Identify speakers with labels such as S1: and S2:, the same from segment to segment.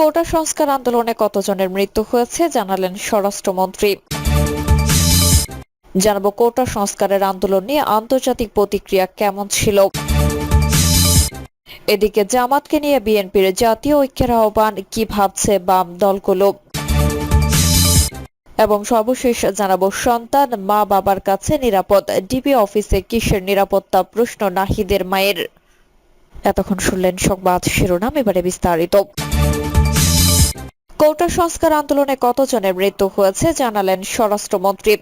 S1: কোটা সংস্কার আন্দোলনে কতজনের মৃত্যু হয়েছে জানালেন স্বরাষ্ট্রমন্ত্রী জানাবো কোটা সংস্কারের আন্দোলন নিয়ে আন্তর্জাতিক প্রতিক্রিয়া কেমন ছিল এদিকে জামাতকে নিয়ে বিএনপির জাতীয় ঐক্যের আহ্বান কি ভাবছে বাম দলগুলো এবং সর্বশেষ জানাব সন্তান মা বাবার কাছে নিরাপদ ডিবি অফিসে কিসের নিরাপত্তা প্রশ্ন নাহিদের মায়ের এতক্ষণ শুনলেন সংবাদ শিরোনাম এবারে বিস্তারিত কোটা সংস্কার আন্দোলনে কতজনের মৃত্যু হয়েছে জানালেন স্বরাষ্ট্রমন্ত্রী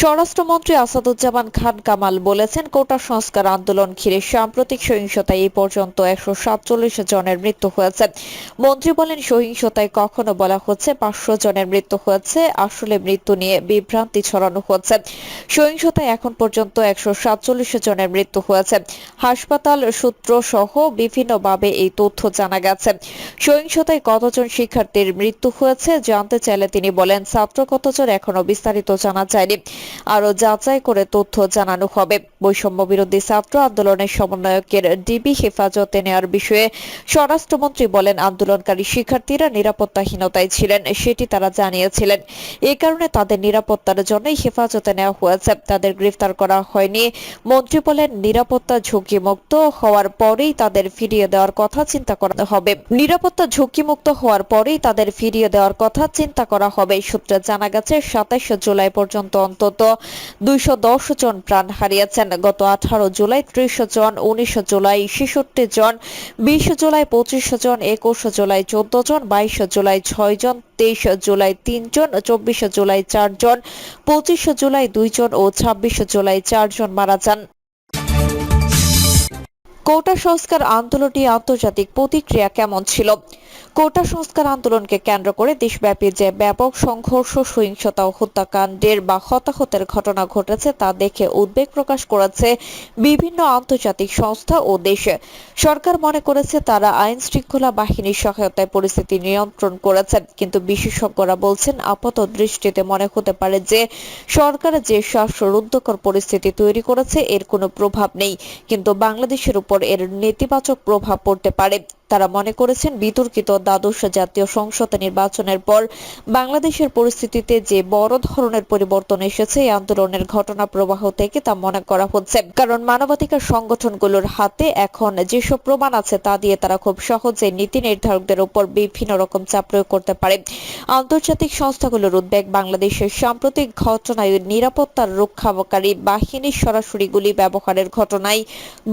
S1: স্বরাষ্ট্রমন্ত্রী আসাদুজ্জামান খান কামাল বলেছেন কোটা সংস্কার আন্দোলন ঘিরে সাম্প্রতিক সহিংসতায় এ পর্যন্ত একশো সাতচল্লিশ জনের মৃত্যু হয়েছে মন্ত্রী বলেন সহিংসতায় কখনো বলা হচ্ছে পাঁচশো জনের মৃত্যু হয়েছে আসলে মৃত্যু নিয়ে বিভ্রান্তি ছড়ানো হচ্ছে সহিংসতায় এখন পর্যন্ত একশো সাতচল্লিশ জনের মৃত্যু হয়েছে হাসপাতাল সূত্র সহ বিভিন্নভাবে এই তথ্য জানা গেছে সহিংসতায় কতজন শিক্ষার্থীর মৃত্যু হয়েছে জানতে চাইলে তিনি বলেন ছাত্র কতজন এখনো বিস্তারিত জানা যায়নি আরও যাচাই করে তথ্য জানানো হবে বৈষম্য বিরোধী ছাত্র আন্দোলনের সমন্বয়কের ডিবি হেফাজতে নেওয়ার বিষয়ে স্বরাষ্ট্রমন্ত্রী বলেন আন্দোলনকারী শিক্ষার্থীরা নিরাপত্তাহীনতায় ছিলেন সেটি তারা জানিয়েছিলেন এ কারণে তাদের নিরাপত্তার জন্যই হেফাজতে নেওয়া হয়েছে তাদের গ্রেফতার করা হয়নি মন্ত্রী বলেন নিরাপত্তা ঝুঁকিমুক্ত হওয়ার পরেই তাদের ফিরিয়ে দেওয়ার কথা চিন্তা করা হবে নিরাপত্তা ঝুঁকিমুক্ত হওয়ার পরেই তাদের ফিরিয়ে দেওয়ার কথা চিন্তা করা হবে সূত্রে জানা গেছে সাতাশে জুলাই পর্যন্ত অন্তত মতো দুইশ জন প্রাণ হারিয়েছেন গত আঠারো জুলাই ত্রিশ জন উনিশ জুলাই ছেষট্টি জন বিশ জুলাই পঁচিশ জন একুশ জুলাই চোদ্দ জন বাইশ জুলাই ছয় জন তেইশ জুলাই তিনজন চব্বিশ জুলাই চারজন পঁচিশ জুলাই দুইজন ও ছাব্বিশ জুলাই চারজন মারা যান কোটা সংস্কার আন্দোলনটি আন্তর্জাতিক প্রতিক্রিয়া কেমন ছিল কোটা সংস্কার আন্দোলনকে কেন্দ্র করে দেশব্যাপী যে ব্যাপক সংঘর্ষ সহিংসতা ও হত্যাকাণ্ডের বা হতাহতের ঘটনা ঘটেছে তা দেখে উদ্বেগ প্রকাশ করেছে বিভিন্ন আন্তর্জাতিক সংস্থা ও দেশে সরকার মনে করেছে তারা আইন শৃঙ্খলা বাহিনীর সহায়তায় পরিস্থিতি নিয়ন্ত্রণ করেছেন কিন্তু বিশেষজ্ঞরা বলছেন আপাত দৃষ্টিতে মনে হতে পারে যে সরকার যে শ্বাসরুদ্ধকর পরিস্থিতি তৈরি করেছে এর কোনো প্রভাব নেই কিন্তু বাংলাদেশের উপর উপর এর নেতিবাচক প্রভাব পড়তে পারে তারা মনে করেছেন বিতর্কিত দ্বাদশ জাতীয় সংসদ নির্বাচনের পর বাংলাদেশের পরিস্থিতিতে যে বড় ধরনের পরিবর্তন এসেছে এই আন্দোলনের ঘটনা প্রবাহ থেকে তা মনে করা হচ্ছে কারণ মানবাধিকার সংগঠনগুলোর হাতে এখন যেসব প্রমাণ আছে তা দিয়ে তারা খুব সহজে নীতি নির্ধারকদের উপর বিভিন্ন রকম চাপ প্রয়োগ করতে পারে আন্তর্জাতিক সংস্থাগুলোর উদ্বেগ বাংলাদেশের সাম্প্রতিক ঘটনায় নিরাপত্তার রক্ষাকারী বাহিনীর সরাসরি গুলি ব্যবহারের ঘটনায়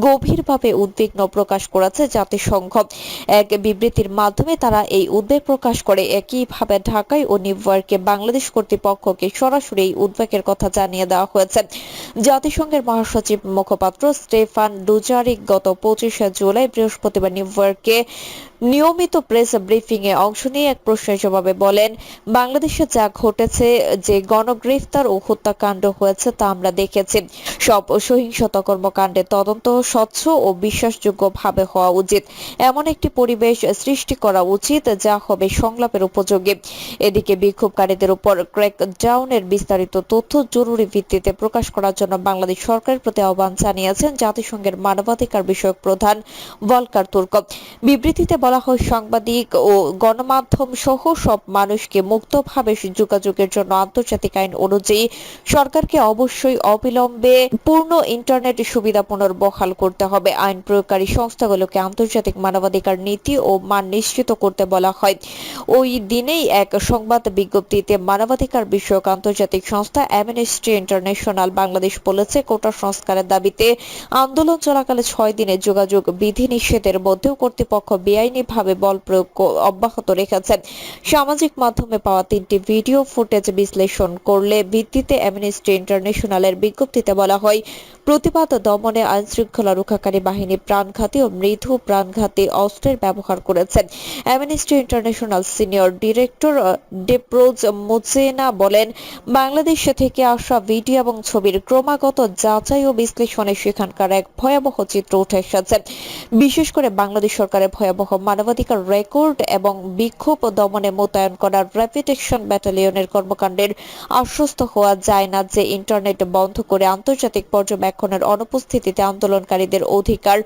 S1: গভীরভাবে উদ্বিগ্ন প্রকাশ করেছে জাতিসংঘ এক বিবৃতির মাধ্যমে তারা এই উদ্বেগ প্রকাশ করে একইভাবে ঢাকায় ও নিউইয়র্কে বাংলাদেশ কর্তৃপক্ষকে সরাসরি এই উদ্বেগের কথা জানিয়ে দেওয়া হয়েছে জাতিসংঘের মহাসচিব মুখপাত্র স্টেফান ডুজারিক গত পঁচিশে জুলাই বৃহস্পতিবার নিউইয়র্কে নিয়মিত প্রেস ব্রিফিংয়ে অংশ নিয়ে এক প্রশ্নের জবাবে বলেন বাংলাদেশে যা ঘটেছে যে গণগ্রেফতার ও হত্যাকাণ্ড হয়েছে তা আমরা দেখেছি সব সহিংসতা কর্মকাণ্ডে তদন্ত স্বচ্ছ ও বিশ্বাসযোগ্যভাবে হওয়া উচিত এমন একটি পরিবেশ সৃষ্টি করা উচিত যা হবে সংলাপের উপযোগী এদিকে বিক্ষোভকারীদের উপর ক্র্যাক ডাউনের বিস্তারিত তথ্য জরুরি ভিত্তিতে প্রকাশ করার জন্য বাংলাদেশ সরকারের প্রতি আহ্বান জানিয়েছেন জাতিসংঘের মানবাধিকার বিষয়ক প্রধান ভলকার তুর্ক বিবৃতিতে বলা হয় সাংবাদিক ও গণমাধ্যম সহ সব মানুষকে মুক্তভাবে যোগাযোগের জন্য আন্তর্জাতিক আইন অনুযায়ী সরকারকে অবশ্যই অবিলম্বে পূর্ণ ইন্টারনেট সুবিধা পুনর্বহাল করতে হবে আইন প্রয়োগকারী সংস্থাগুলোকে আন্তর্জাতিক মানবাধিকার নীতি ও মান নিশ্চিত করতে বলা হয় ওই দিনেই এক সংবাদ বিজ্ঞপ্তিতে মানবাধিকার বিষয়ক আন্তর্জাতিক সংস্থা অ্যামনেস্টি ইন্টারন্যাশনাল বাংলাদেশ বলেছে কোটা সংস্কারের দাবিতে আন্দোলন চলাকালে ছয় দিনের যোগাযোগ বিধি নিষেধের মধ্যেও কর্তৃপক্ষ বেআইনি ভাবে বল প্রয়োগ অব্যাহত রেখেছেন সামাজিক মাধ্যমে পাওয়া তিনটি ভিডিও ফুটেজ বিশ্লেষণ করলে ভিত্তিতে অ্যামনেস্টি ইন্টারন্যাশনালের বিজ্ঞপ্তিতে বলা হয় প্রতিবাদ দমনে আইন শৃঙ্খলা রক্ষাকারী বাহিনী প্রাণঘাতী ও মৃদু প্রাণঘাতী অস্ত্রের ব্যবহার করেছেন Amnesty International senior director Deprose Muchena বলেন বাংলাদেশ থেকে আসা ভিডিও এবং ছবির ক্রমাগত যাচাই ও বিশ্লেষণে সেখানকার এক ভয়াবহ চিত্র উঠে এসেছে বিশেষ করে বাংলাদেশ সরকারের ভয়াবহ মানবাধিকার রেকর্ড এবং বিক্ষোভ দমনে মোতায়েন করা র্যাপিড অ্যাকশন ব্যাটালিয়নের কর্মকাণ্ডের আশ্বস্ত হওয়া যায় না যে ইন্টারনেট বন্ধ করে আন্তর্জাতিক পর্যবেক্ষণের অনুপস্থিতিতে আন্দোলনকারীদের অধিকার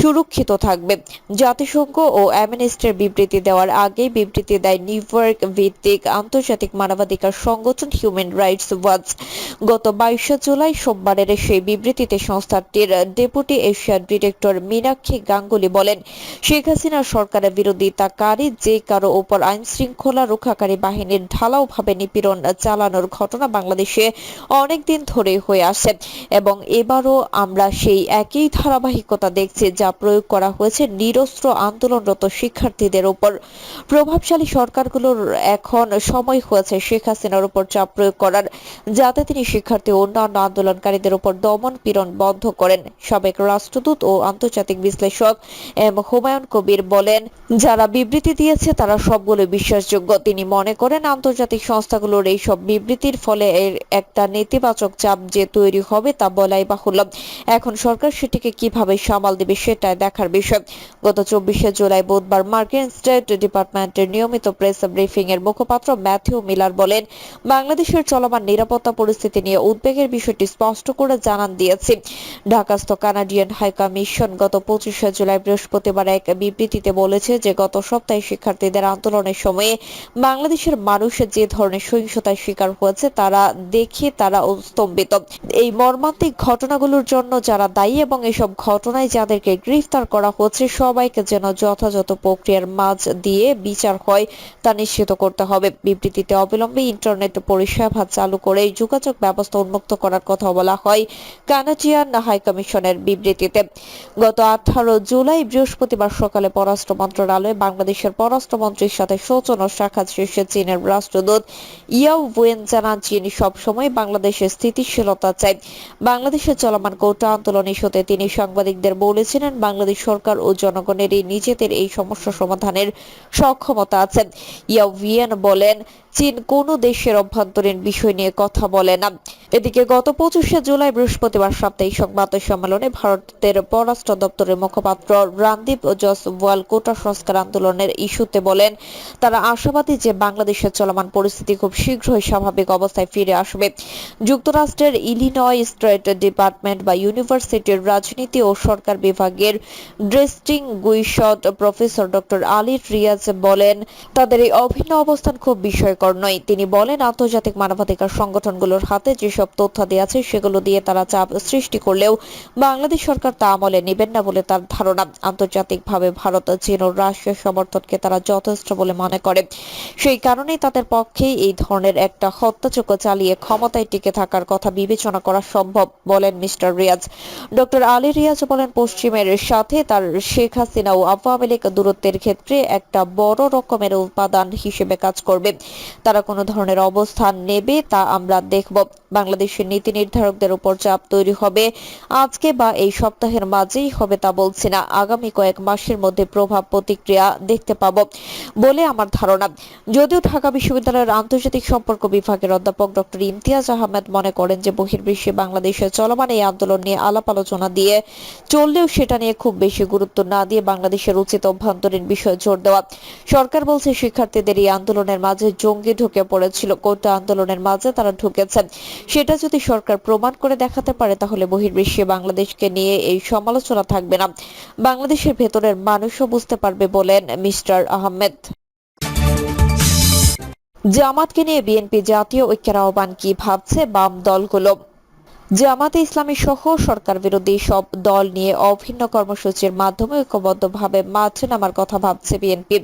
S1: সুরক্ষিত থাকবে জাতিসংঘ ও অ্যামিনিস্টের বিবৃতি দেওয়ার আগে বিবৃতি দেয় নিউইয়র্ক ভিত্তিক আন্তর্জাতিক মানবাধিকার সংগঠন হিউম্যান রাইটস ওয়াচ গত বাইশে জুলাই সোমবারের সেই বিবৃতিতে সংস্থাটির ডেপুটি এশিয়ার ডিরেক্টর মীনাক্ষী গাঙ্গুলি বলেন শেখ হাসিনা সরকার সরকারের বিরোধিতাকারী যে কারো ওপর আইন শৃঙ্খলা রক্ষাকারী বাহিনীর ঢালাওভাবে নিপীড়ন চালানোর ঘটনা বাংলাদেশে অনেকদিন ধরে হয়ে আসে এবং এবারও আমরা সেই একই ধারাবাহিকতা দেখছি যা প্রয়োগ করা হয়েছে নিরস্ত্র আন্দোলনরত শিক্ষার্থীদের ওপর প্রভাবশালী সরকারগুলোর এখন সময় হয়েছে শেখ হাসিনার উপর চাপ প্রয়োগ করার যাতে তিনি শিক্ষার্থী অন্যান্য আন্দোলনকারীদের উপর দমন পীড়ন বন্ধ করেন সাবেক রাষ্ট্রদূত ও আন্তর্জাতিক বিশ্লেষক এম হুমায়ুন কবির বলেন বলেন যারা বিবৃতি দিয়েছে তারা সবগুলো বিশ্বাসযোগ্য তিনি মনে করেন আন্তর্জাতিক সংস্থাগুলোর এই সব বিবৃতির ফলে এর একটা নেতিবাচক চাপ যে তৈরি হবে তা বলাই বাহুল্য এখন সরকার সেটিকে কিভাবে সামাল দেবে সেটাই দেখার বিষয় গত চব্বিশে জুলাই বুধবার মার্কিন স্টেট ডিপার্টমেন্টের নিয়মিত প্রেস ব্রিফিং এর মুখপাত্র ম্যাথিউ মিলার বলেন বাংলাদেশের চলমান নিরাপত্তা পরিস্থিতি নিয়ে উদ্বেগের বিষয়টি স্পষ্ট করে জানান দিয়েছে ঢাকাস্থ কানাডিয়ান হাইকমিশন গত পঁচিশে জুলাই বৃহস্পতিবার এক বিবৃতিতে বলেছে যে গত সপ্তাহে শিক্ষার্থীদের আন্দোলনের সময়ে বাংলাদেশের মানুষ যে ধরনের সহিংসতার শিকার হয়েছে তারা দেখে তারা স্তম্ভিত এই মর্মান্তিক ঘটনাগুলোর জন্য যারা দায়ী এবং এসব ঘটনায় যাদেরকে গ্রেফতার করা হচ্ছে সবাইকে যেন যথাযথ প্রক্রিয়ার মাঝ দিয়ে বিচার হয় তা নিশ্চিত করতে হবে বিবৃতিতে অবিলম্বে ইন্টারনেট পরিষেবা চালু করে যোগাযোগ ব্যবস্থা উন্মুক্ত করার কথা বলা হয় কানাডিয়ান হাইকমিশনের বিবৃতিতে গত আঠারো জুলাই বৃহস্পতিবার সকালে পররাষ্ট্র পররাষ্ট্র মন্ত্রণালয়ে বাংলাদেশের পররাষ্ট্র মন্ত্রীর সাথে সৌজন্য সাক্ষাৎ শেষে চীনের রাষ্ট্রদূত ইয়াও ওয়েন জানান চীন সবসময় বাংলাদেশের স্থিতিশীলতা চায় বাংলাদেশে চলমান কোটা আন্দোলন ইস্যুতে তিনি সাংবাদিকদের বলেছিলেন বাংলাদেশ সরকার ও জনগণেরই নিজেদের এই সমস্যা সমাধানের সক্ষমতা আছে ইয়াও ভিয়েন বলেন চীন কোনো দেশের অভ্যন্তরীণ বিষয় নিয়ে কথা বলে না এদিকে গত পঁচিশে জুলাই বৃহস্পতিবার সাপ্তাহিক সংবাদ সম্মেলনে ভারতের পররাষ্ট্র দপ্তরের মুখপাত্র রানদীপ জসওয়াল কোটা সংস্কার আন্দোলনের ইস্যুতে বলেন তারা আশাবাদী যে বাংলাদেশের চলমান পরিস্থিতি খুব শীঘ্রই স্বাভাবিক অবস্থায় ফিরে আসবে যুক্তরাষ্ট্রের ইলিনয় স্টেট ডিপার্টমেন্ট বা ইউনিভার্সিটির রাজনীতি ও সরকার বিভাগের distinguished professor doctor Ali Riaz বলেন তাদের এই অভিন্ন অবস্থান খুব বিষয়ক কার্যকর নয় তিনি বলেন আন্তর্জাতিক মানবাধিকার সংগঠনগুলোর হাতে যেসব তথ্য আছে সেগুলো দিয়ে তারা চাপ সৃষ্টি করলেও বাংলাদেশ সরকার তা আমলে নেবেন না বলে তার ধারণা আন্তর্জাতিকভাবে ভারত চীন ও রাশিয়ার সমর্থনকে তারা যথেষ্ট বলে মনে করে সেই কারণেই তাদের পক্ষে এই ধরনের একটা হত্যাচক্র চালিয়ে ক্ষমতায় টিকে থাকার কথা বিবেচনা করা সম্ভব বলেন মিস্টার রিয়াজ ডক্টর আলী রিয়াজ বলেন পশ্চিমের সাথে তার শেখ হাসিনা ও আওয়ামী লীগ দূরত্বের ক্ষেত্রে একটা বড় রকমের উপাদান হিসেবে কাজ করবে তারা কোনো ধরনের অবস্থান নেবে তা আমরা দেখব বাংলাদেশের নীতি নির্ধারকদের উপর চাপ তৈরি হবে আজকে বা এই সপ্তাহের মাঝেই হবে তা বলছি না আগামী কয়েক মাসের মধ্যে প্রভাব প্রতিক্রিয়া দেখতে পাব বলে আমার ধারণা যদিও ঢাকা বিশ্ববিদ্যালয়ের আন্তর্জাতিক সম্পর্ক বিভাগের অধ্যাপক ডক্টর ইমতিয়াজ আহমেদ মনে করেন যে বহির্বিশ্বে বাংলাদেশের চলমান এই আন্দোলন নিয়ে আলাপ আলোচনা দিয়ে চললেও সেটা নিয়ে খুব বেশি গুরুত্ব না দিয়ে বাংলাদেশের উচিত অভ্যন্তরীণ বিষয়ে জোর দেওয়া সরকার বলছে শিক্ষার্থীদের এই আন্দোলনের মাঝে জঙ্গি ঢুকে পড়েছিল কোটা আন্দোলনের মাঝে তারা ঢুকেছেন সেটা যদি সরকার প্রমাণ করে দেখাতে পারে তাহলে বহির্বিশ্বে বাংলাদেশকে নিয়ে এই সমালোচনা থাকবে না বাংলাদেশের ভেতরের মানুষও বুঝতে পারবে বলেন মিস্টার আহমেদ জামাতকে নিয়ে বিএনপি জাতীয় ঐক্যের আহ্বান কি ভাবছে বাম দলগুলো জামাতে ইসলামী সহ সরকার বিরোধী সব দল নিয়ে অভিন্ন কর্মসূচির মাধ্যমে ঐক্যবদ্ধভাবে মাঠে নামার কথা ভাবছে বিএনপি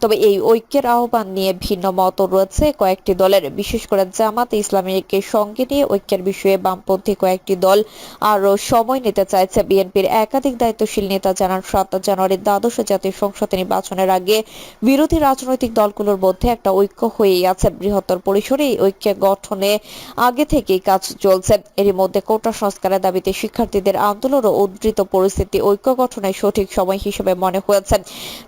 S1: তবে এই ঐক্যের আহ্বান নিয়ে ভিন্ন মত রয়েছে কয়েকটি দলের বিশেষ করে জামাতে ইসলামীকে সঙ্গে নিয়ে ঐক্যের বিষয়ে বামপন্থী কয়েকটি দল আরও সময় নিতে চাইছে বিএনপির একাধিক দায়িত্বশীল নেতা জানান সাত জানুয়ারির দ্বাদশ জাতীয় সংসদ নির্বাচনের আগে বিরোধী রাজনৈতিক দলগুলোর মধ্যে একটা ঐক্য হয়েই আছে বৃহত্তর পরিসরে এই ঐক্য গঠনে আগে থেকেই কাজ চলছে এরই মধ্যে মধ্যে কোটা সংস্কারের দাবিতে শিক্ষার্থীদের আন্দোলন ও উদ্ধৃত পরিস্থিতি ঐক্য গঠনের সঠিক সময় হিসেবে মনে হয়েছে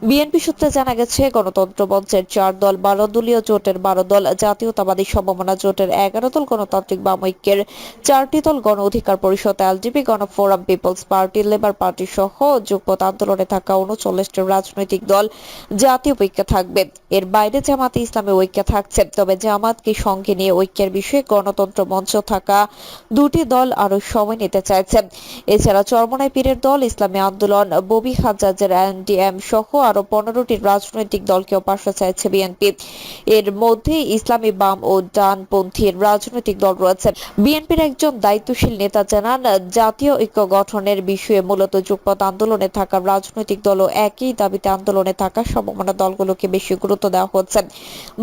S1: বিএনপি সূত্রে জানা গেছে গণতন্ত্র মঞ্চের চার দল বারো দলীয় জোটের বারো দল জাতীয়তাবাদী সম্ভাবনা জোটের এগারো দল গণতান্ত্রিক বাম ঐক্যের চারটি দল Gono Odhikar Parishad LGP Gono Forum People's Party Labour Party সহ যুগপথ আন্দোলনে থাকা উনচল্লিশটি রাজনৈতিক দল জাতীয় ঐক্য থাকবে এর বাইরে জামাত ইসলামে ঐক্য থাকছে তবে জামাতকে সঙ্গে নিয়ে ঐক্যের বিষয়ে গণতন্ত্র মঞ্চ থাকা দুটি দল আরো সময় নিতে চাইছে এছাড়া চরমনায় পীরের দল ইসলামী আন্দোলন ববি হাজাজের এনডিএম সহ আরো পনেরোটি রাজনৈতিক দলকেও পাশে চাইছে বিএনপি এর মধ্যে ইসলামী বাম ও ডানপন্থীর রাজনৈতিক দল রয়েছে বিএনপির একজন দায়িত্বশীল নেতা জানান জাতীয় ঐক্য গঠনের বিষয়ে মূলত যুগপথ আন্দোলনে থাকা রাজনৈতিক দলও একই দাবিতে আন্দোলনে থাকা সম্ভাবনা দলগুলোকে বেশি গুরুত্ব দেওয়া হচ্ছে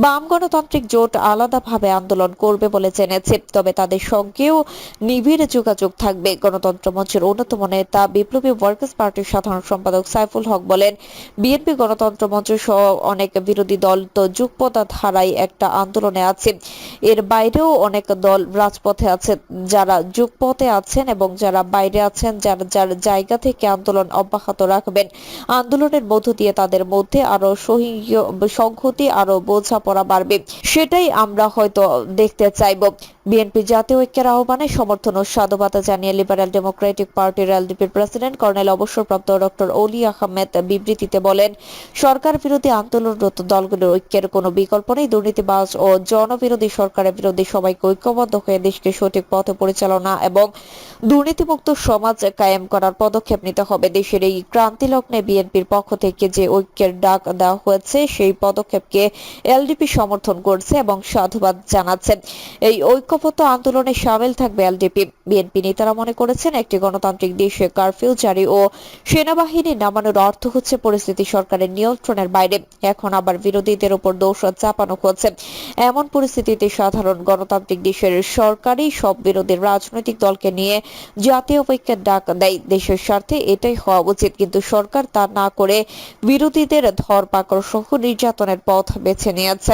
S1: বাম গণতান্ত্রিক জোট আলাদাভাবে আন্দোলন করবে বলে জেনেছে তবে তাদের সঙ্গেও নিবিড় যোগাযোগ থাকবে গণতন্ত্র মঞ্চের অন্যতম নেতা বিপ্লবী ওয়ার্কার্স পার্টির সাধারণ সম্পাদক সাইফুল হক বলেন বিএনপি গণতন্ত্র মঞ্চ সহ অনেক বিরোধী দল তো যুগপথা ধারায় একটা আন্দোলনে আছে এর বাইরেও অনেক দল রাজপথে আছে যারা যুগপথে আছেন এবং যারা বাইরে আছেন যারা যার জায়গা থেকে আন্দোলন অব্যাহত রাখবেন আন্দোলনের মধ্য দিয়ে তাদের মধ্যে আরো সংহতি আরো বোঝাপড়া বাড়বে সেটাই আমরা হয়তো দেখতে চাইব বিএনপি জাতীয় ঐক্যের আহ্বানে সমর্থন সমর্থন ও জানিয়ে লিবারেল ডেমোক্রেটিক পার্টির এলডিপির প্রেসিডেন্ট কর্নেল অবসরপ্রাপ্ত ডক্টর অলি আহমেদ বিবৃতিতে বলেন সরকার বিরোধী আন্দোলনরত দলগুলোর ঐক্যের কোনো বিকল্প নেই দুর্নীতিবাজ ও জনবিরোধী সরকারের বিরোধী সবাইকে ঐক্যবদ্ধ হয়ে দেশকে সঠিক পথে পরিচালনা এবং দুর্নীতিমুক্ত সমাজ কায়েম করার পদক্ষেপ নিতে হবে দেশের এই ক্রান্তি লগ্নে বিএনপির পক্ষ থেকে যে ঐক্যের ডাক দেওয়া হয়েছে সেই পদক্ষেপকে এলডিপি সমর্থন করছে এবং সাধুবাদ জানাচ্ছে এই ঐক্যবদ্ধ আন্দোলনে সামিল থাকবে এলডিপি বিএনপি নেতারা মনে করেছেন একটি গণতান্ত্রিক দেশে কারফিউ জারি ও সেনাবাহিনী নামানোর অর্থ হচ্ছে পরিস্থিতি সরকারের নিয়ন্ত্রণের বাইরে এখন আবার বিরোধীদের ওপর দোষ চাপানো হচ্ছে এমন পরিস্থিতিতে সাধারণ গণতান্ত্রিক দেশের সরকারই সব বিরোধী রাজনৈতিক দলকে নিয়ে জাতীয় ঐক্যের ডাক দেয় দেশের স্বার্থে এটাই হওয়া উচিত কিন্তু সরকার তা না করে বিরোধীদের ধরপাকড় সহ নির্যাতনের পথ বেছে নিয়েছে